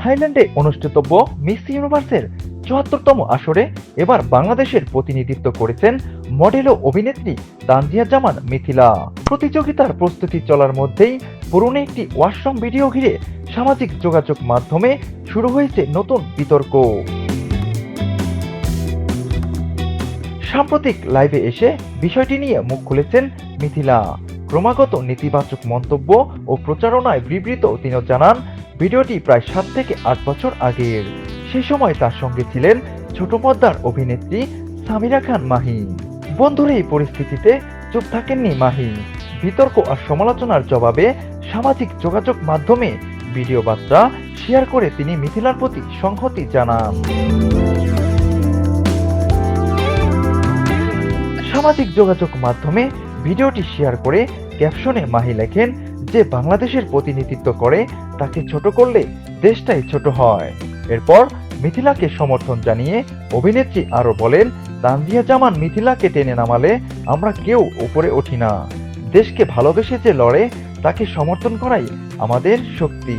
থাইল্যান্ডে অনুষ্ঠিতব্য মিস ইউনিভার্সের চুয়াত্তরতম আসরে এবার বাংলাদেশের প্রতিনিধিত্ব করেছেন মডেল ও অভিনেত্রী তানজিয়া জামান মিথিলা। প্রতিযোগিতার প্রস্তুতি চলার মধ্যেই পুরনো একটি ওয়াশরুম ভিডিও ঘিরে সামাজিক যোগাযোগ মাধ্যমে শুরু হয়েছে নতুন বিতর্ক। সাম্প্রতিক লাইভে এসে বিষয়টি নিয়ে মুখ খুলেছেন মিথিলা। ক্রমাগত নেতিবাচক মন্তব্য ও প্রচারণায় বিবৃত তিনি জানান, ভিডিওটি প্রায় সাত থেকে আট বছর আগের। সে সময় তার সঙ্গে ছিলেন ছোট পর্দার অভিনেত্রী সামিরা খান মাহি। বন্ধুর এই পরিস্থিতিতে চুপ থাকেননি মাহি। বিতর্ক আর সমালোচনার জবাবে সামাজিক যোগাযোগ মাধ্যমে ভিডিও বার্তা শেয়ার করে তিনি মিথিলার প্রতি সংহতি জানান। সামাজিক যোগাযোগ মাধ্যমে ভিডিওটি শেয়ার করে ক্যাপশনে মাহি লেখেন যে বাংলাদেশের প্রতিনিধিত্ব করে তাকে ছোট করলে দেশটাই ছোট হয়। এরপর মিথিলাকে সমর্থন জানিয়ে অভিনেত্রী আরও বলেন, তানজিয়া জামান মিথিলাকে টেনে নামালে আমরা কেউ উপরে উঠি না। দেশকে ভালোবেসে যে লড়ে, তাকে সমর্থন করাই আমাদের শক্তি।